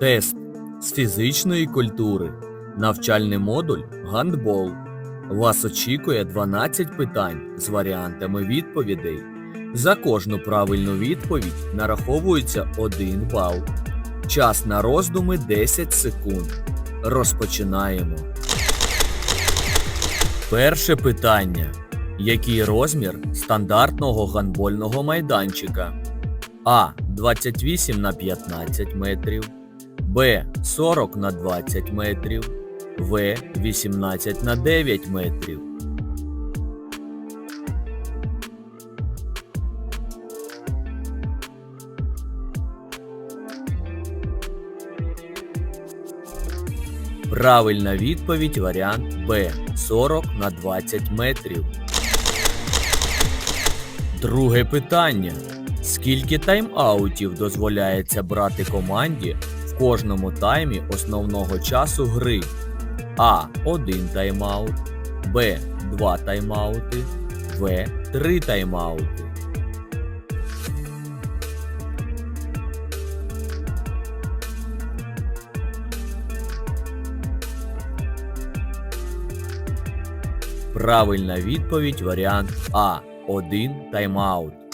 Тест з фізичної культури. Навчальний модуль гандбол. Вас очікує 12 питань з варіантами відповідей. За кожну правильну відповідь нараховується 1 бал. Час на роздуми 10 секунд. Розпочинаємо. Перше питання. Який розмір стандартного гандбольного майданчика? А. 28 на 15 метрів. Б. 40 на 20 метрів. В. 18 на 9 метрів. Правильна відповідь варіант Б 40 на 20 метрів. Друге питання. Скільки тайм-аутів дозволяється брати команді в кожному таймі основного часу гри? А. 1 тайм-аут, Б. 2 тайм-аути, В. 3 тайм-аути. Правильна відповідь варіант А. 1 тайм-аут.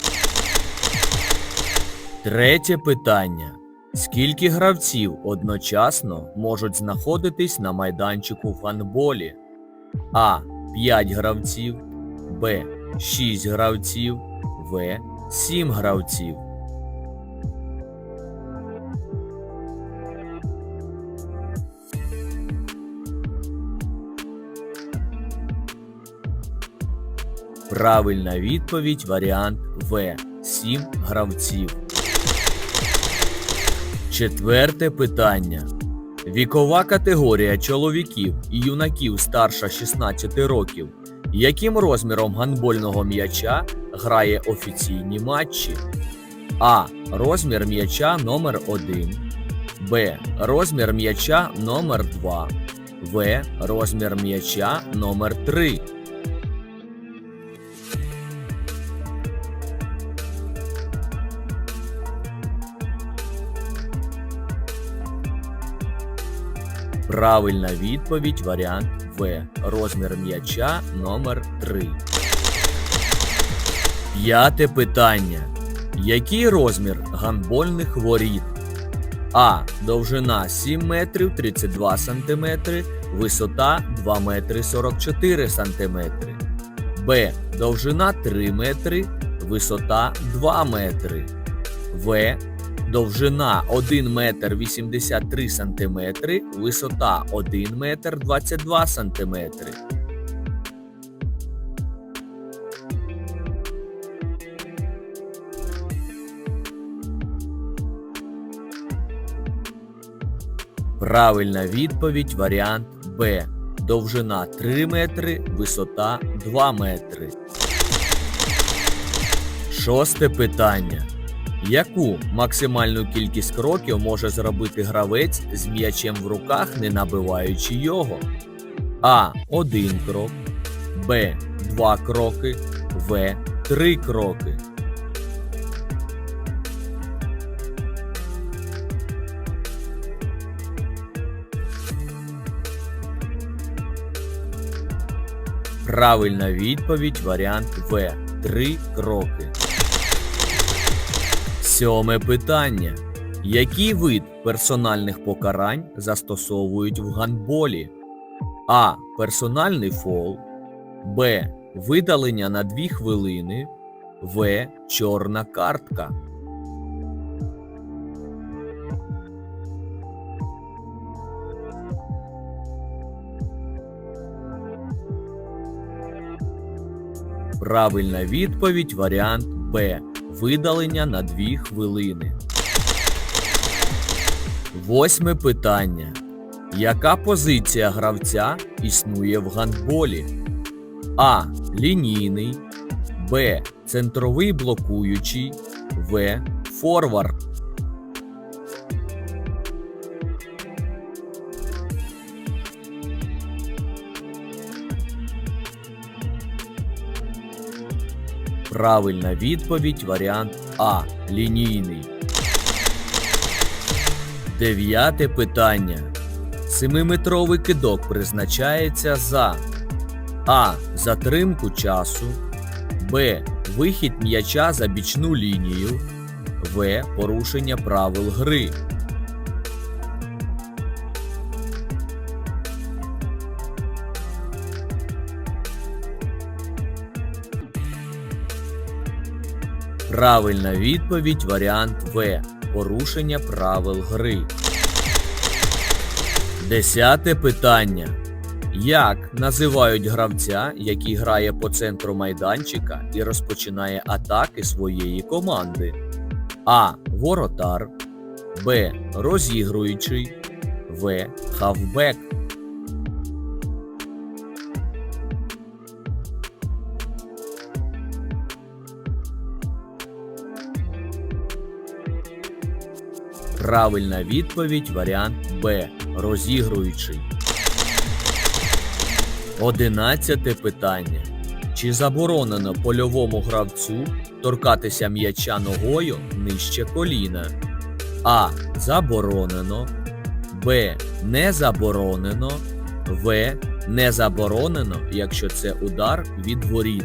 Третє питання. Скільки гравців одночасно можуть знаходитись на майданчику в гандболі? А. 5 гравців, Б. 6 гравців, В. 7 гравців. Правильна відповідь варіант В. 7 гравців. Четверте питання. Вікова категорія чоловіків і юнаків старша 16 років. Яким розміром гандбольного м'яча грає офіційні матчі? А. Розмір м'яча номер 1 Б. Розмір м'яча номер 2 В. Розмір м'яча номер 3 Правильна відповідь варіант В. Розмір м'яча номер 3. П'яте питання. Який розмір гандбольних воріт? А. Довжина 7 метрів 32 сантиметри, висота 2 метри 44 сантиметри. Б. Довжина 3 метри, висота 2 метри. В. Довжина 1 метр 83 сантиметри, висота 1 метр 22 сантиметри. Правильна відповідь варіант Б. Довжина 3 метри, висота 2 метри. Шосте питання. Яку максимальну кількість кроків може зробити гравець з м'ячем в руках, не набиваючи його? А. 1 крок, Б. 2 кроки, В. 3 кроки. Правильна відповідь варіант В. 3 кроки. Сьоме питання. Який вид персональних покарань застосовують в гандболі? А. Персональний фол. Б. Видалення на 2 хвилини. В. Чорна картка. Правильна відповідь варіант Б. Видалення на 2 хвилини. Восьме питання. Яка позиція гравця існує в гандболі? А. Лінійний. Б. Центровий блокуючий. В. Форвард. Правильна відповідь варіант А. Лінійний. Дев'яте питання. Семиметровий кидок призначається за А. Затримку часу. Б. Вихід м'яча за бічну лінію. В. Порушення правил гри. Правильна відповідь варіант В. Порушення правил гри. Десяте питання. Як називають гравця, який грає по центру майданчика і розпочинає атаки своєї команди? А. Воротар. Б. Розігруючий. В. Хавбек. Правильна відповідь варіант Б. Розігруючий. Одинадцяте питання. Чи заборонено польовому гравцю торкатися м'яча ногою нижче коліна? А. Заборонено. Б. Не заборонено. В. Не заборонено, якщо це удар від воріт.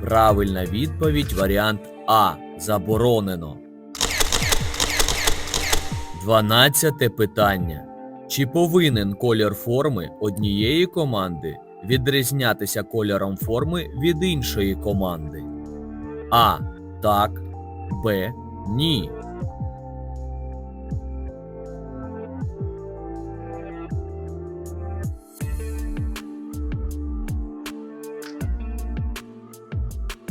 Правильна відповідь варіант А. Заборонено. Дванадцяте питання. Чи повинен колір форми однієї команди відрізнятися кольором форми від іншої команди? А. Так. Б. Ні.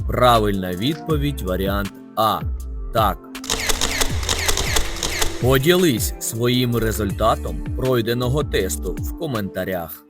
Правильна відповідь варіант А. Так. Поділись своїм результатом пройденого тесту в коментарях.